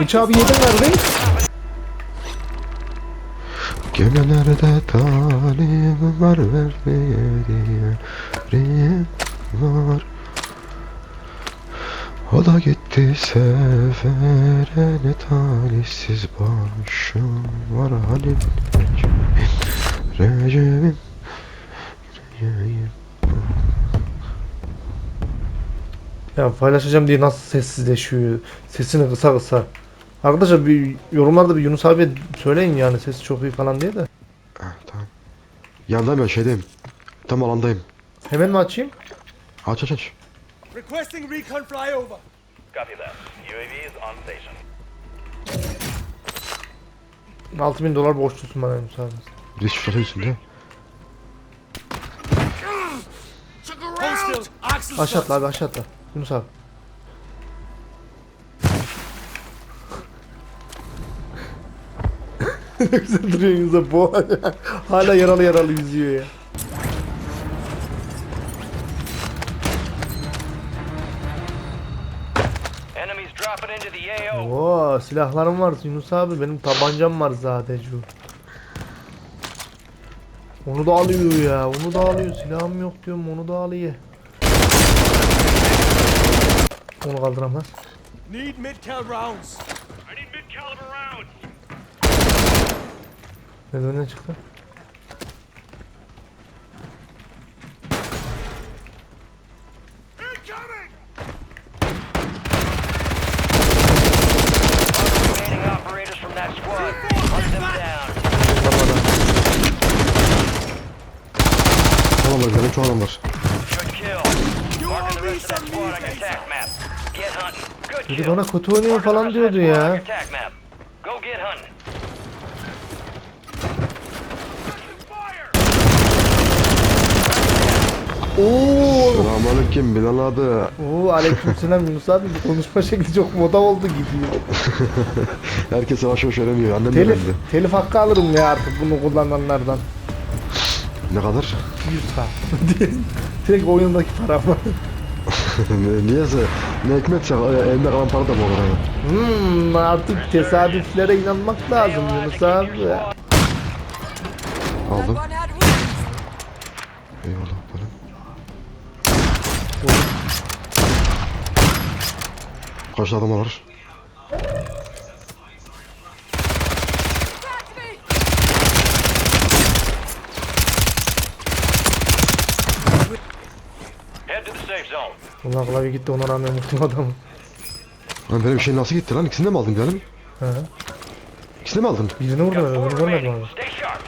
Bıçağı bir yedin. Gemilerde talim var verdiğim var. O da gitti sefere ne talihsiz başım var Halim. Recep'im Recep'im Recep'im Ya paylaşacağım diye nasıl sessizleşiyor. Sesini kısa kısa. Arkadaşlar bir yorumlarda bir Yunus abi söyleyin yani sesi çok iyi falan diye de. Ah, tamam Yandayım ya şeydeyim Tam alandayım Hemen mi açayım? Aç aç aç Requesting recon flyover. Copy that. UAV is on station. 6000 dolar borçlusun bana Yunus abi. Bir de şifre Aşağı atla abi aşağı atla. Yunus abi. güzel duruyor Yunus abi. Bu hala yaralı yaralı yüzüyor ya. Oo silahlarım var Yunus abi benim tabancam var zaten şu. Onu da alıyor ya onu da alıyor silahım yok diyorum onu da alıyor. Onu kaldıramaz. Need mid-cal rounds. I need mid-caliber rounds. Merdivenden çıktı. Incoming! Remaining operators from that squad. Hunt them down. Tamam var çok adam var kill. bana kötü oynuyor falan diyordu ya. Oo, Selamünaleyküm Bilal abi Oo aleykümselam Yunus abi bu konuşma şekli çok moda oldu gidiyor. Herkes yavaş yavaş öğreniyor annem de Telif, öğrendi telif hakkı alırım ya artık bunu kullananlardan. Ne kadar? 100 k. Direkt oyundaki param. Niyeyse ne hikmetse elinde kalan para da bu kadar. Hmm, artık tesadüflere inanmak lazım Yunus abi. Aldım. Eyvallah param. Kaç adam var? Ulan klavye gitti ona rağmen mutlum adamım. Lan benim şey nasıl gitti lan? İkisini de mi aldın? Hı hı. İkisini de mi aldın? Birini vurdum öbürünü four görmedim abi. Sharp.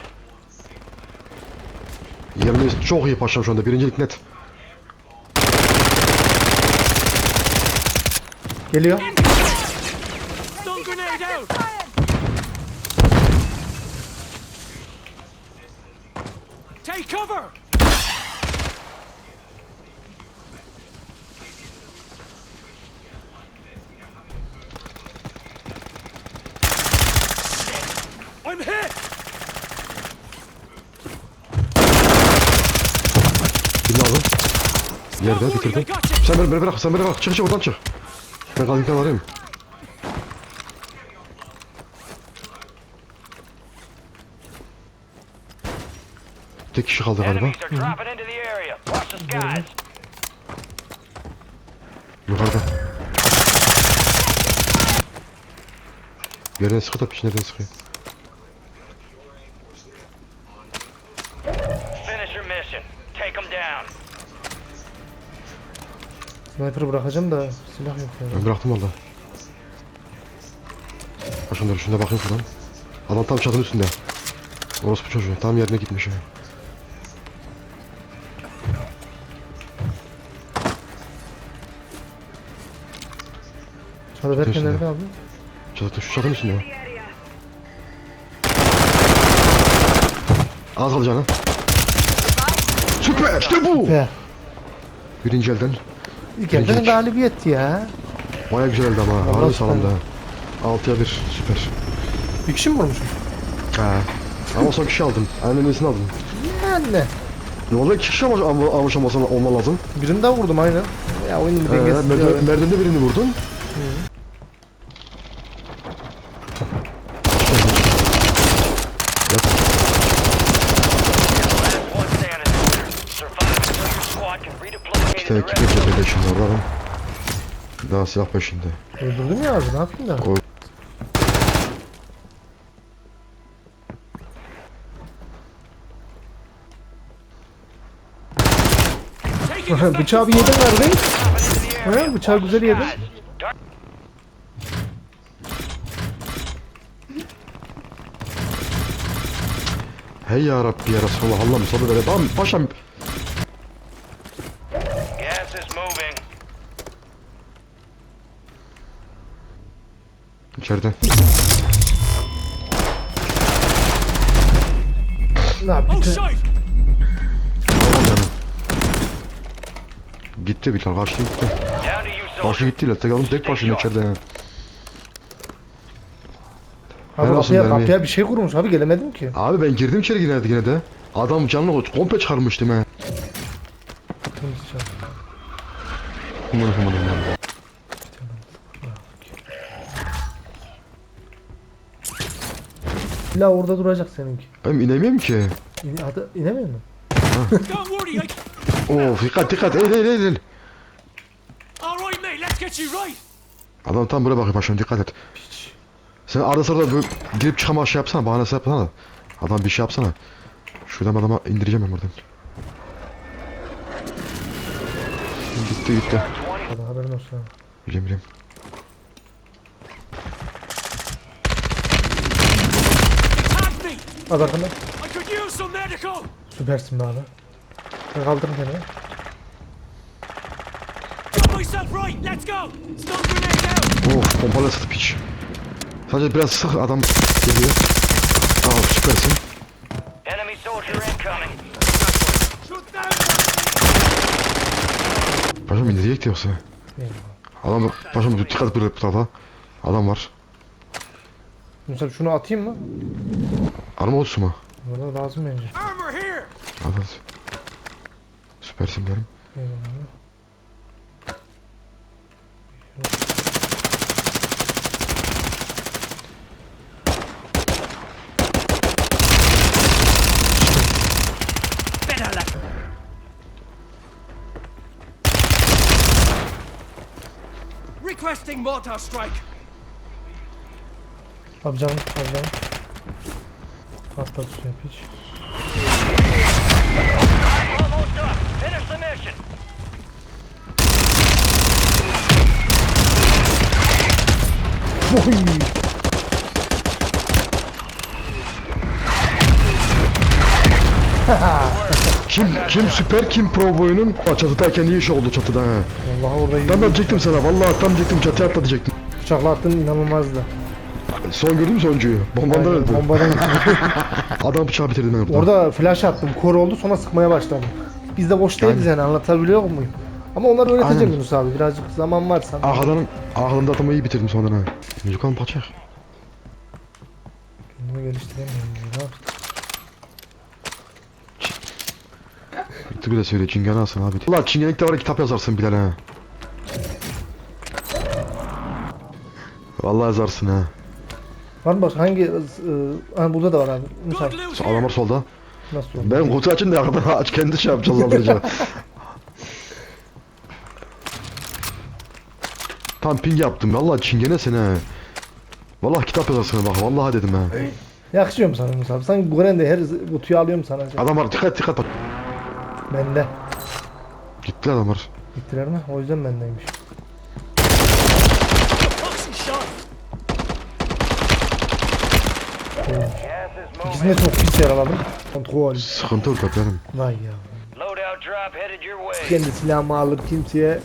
Yerimiz çok iyi paşam şu anda. Birincilik net. Geliyor. Take cover. I bitirdim. Sen beni, beni bırak, sen beni bırak. Çık çık oradan çık. Ben kaldırırken arayayım. Tek kişi kaldı galiba. Yukarıda. Yerine sıkı da nereden sıkıyor? Sniper'ı bırakacağım da silah yok ya. Ben bıraktım valla. Şunları şuna bakayım şuradan. Adam tam çatının üstünde. Orospu çocuğu. Tam yerine gitmiş ya. Çadır derken nerede abi? Çatı, şu çatının üstünde. ya. Az canım. Süper işte bu. Be. Birinci elden. İlk elden Birinci. galibiyet ya. Baya güzel eldi ama. Harbi süper. sağlam da. 6'ya 1 süper. Bir kişi mi vurmuşum? Ha. Ama son kişi aldım. Aynen iyisini aldım. Yani. Ne oldu? İki kişi almış, almış, almış olması olma lazım. Birini daha vurdum aynen. Ya oyunun bir Ee, dengesi. merdiven, merdivende birini vurdun. iki tane ekip cephede şimdi orada adam. Daha silah peşinde. Öldürdüm ya abi ne yapayım da. Effective Bıçağı bir yedin area. Ha, bıçağı güzel yedin. Hey ya Rabbi ya Resulallah Allah'ım sabır ver. Tamam paşam. İçeride. La Oh! Tamam canım. Gitti bir tane karşı gitti. Karşı gitti tek aldım tek başına içeride. abi Helal olsun kapıya, bir şey kurmuş abi gelemedim ki. Abi ben girdim içeri yine, yine de. Adam canlı komple çıkarmıştım he. Temiz içeri. Aman aman aman. İlla orada duracak seninki. Ben inemiyorum ki. İn, hadi inemiyor mu? Don't worry, I... Of dikkat dikkat let's get you right. Adam tam buraya bakıyor başına dikkat et. Sen arada sırada böyle girip çıkama şey yapsana bahanesi yapsana da. Adam bir şey yapsana. Şuradan adama indireceğim ben buradan. Gitti gitti. Hadi haberin olsun. abi. Biliyorum Az arkanda. Süpersin be abi. Ben kaldırın out. Of pompalı sıktı piç. Sadece biraz sık adam geliyor. Aa süpersin. Enemy soldier incoming. Shoot down. Paşam indirecekti yoksa. Adam paşam dikkat et bu tarafa. Adam var. Mesela şunu atayım mı? Arma olsun mu? Bana lazım bence. Al al. Süpersin benim. Requesting mortar strike. Abi canım, abi canım. Atla suya piç. Oy! Kim kim süper kim pro boyunun Aa, çatıdayken iyi iş oldu çatıda ha. Vallahi orada de diyecektim sana vallahi tam diyecektim çatıya atla diyecektim. Bıçakla attın inanılmazdı. Son gördün mü sonuncuyu? Bombandan Aynen, öldü. Bombadan Adam bıçağı bitirdi ben orada. Orada flash attım. Kor oldu sonra sıkmaya başladım. Biz de boş değiliz yani anlatabiliyor muyum? Ama onları öğreteceğim Aynen. Yunus abi. Birazcık zaman var sana. Arkadan aklımda adamı iyi bitirdim sonradan. Müzik alın paçak. Kendimi geliştiremiyorum ya. Bitti bir de söyle çingene alsın abi. Valla çingenelikte var ya kitap yazarsın Bilal ha. Vallahi yazarsın ha. Var mı başka hangi... ıı, ha, burada da var abi. Yunus Good abi. loot Adam here. var solda. Nasıl oldu? Ben kutu açın da arkadan aç kendi şey yapacağız saldıracağız. Tam ping yaptım. Vallahi çingene seni ha. Vallahi kitap yazarsın bak. Vallahi dedim ha. Yakışıyor mu sana Yunus abi? Sanki bu de her kutuyu alıyorum sana. Adam var dikkat dikkat bak. Bende. Gitti adam var. Gittiler mi? O yüzden bendeymiş. De çok pis yaraladım. Kontrol. Sıkıntı yok benim. Vay ya. Kendi silahımı alıp kimseye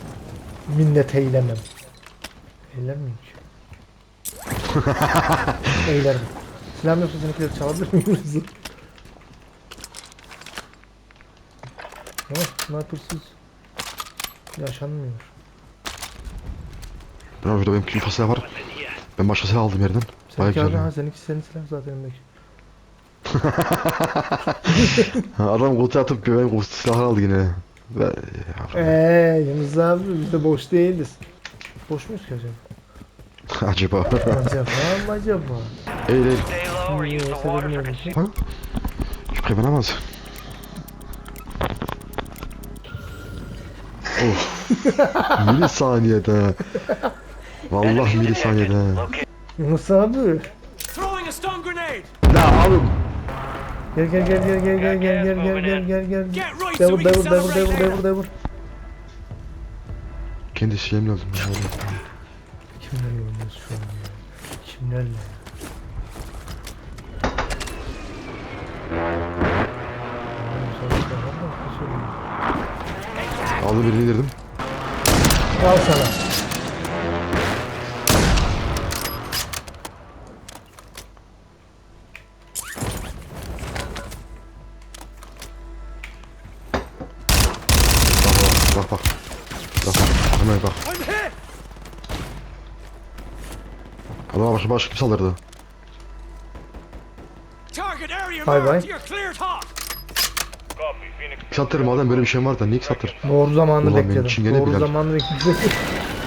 minnet eylemem. Eyler miyim ki? Eylerim. Silahım yoksa seninkileri çalabilir miyim? Rızı? Evet, snipersız yaşanmıyor. Ya şurada benim kim silah var. Ben başka silah aldım yerden. Bayağı Seninki abi, ha seninki senin silah zaten elimdeki. Adam kutu atıp ben kutu silahı aldı yine. Ve, ya, Eee Yunus abi biz de boş değiliz. Boş muyuz ki acaba? acaba. Acaba mı acaba? Eğil eğil. Stay low or use the water for milisaniyede. Vallahi milisaniyede. Locate Yunus abi. Throwing a stun grenade. La oğlum. Gel gel gel gel gel gel gel gel gel gel gel gel. Devur devur devur devur devur devur. Kendi şeyimle öldüm. ya. Kimlerle oynuyoruz şu an ya? Kimlerle? Aldım birini indirdim. Al sana. Adama başka başka kim saldırdı? Copy. Phoenix. Satır madem böyle bir şey var da niye satır? Doğru zamanını Ulan benim bekledim. çingene Doğru Bilal. zamanını bekledim.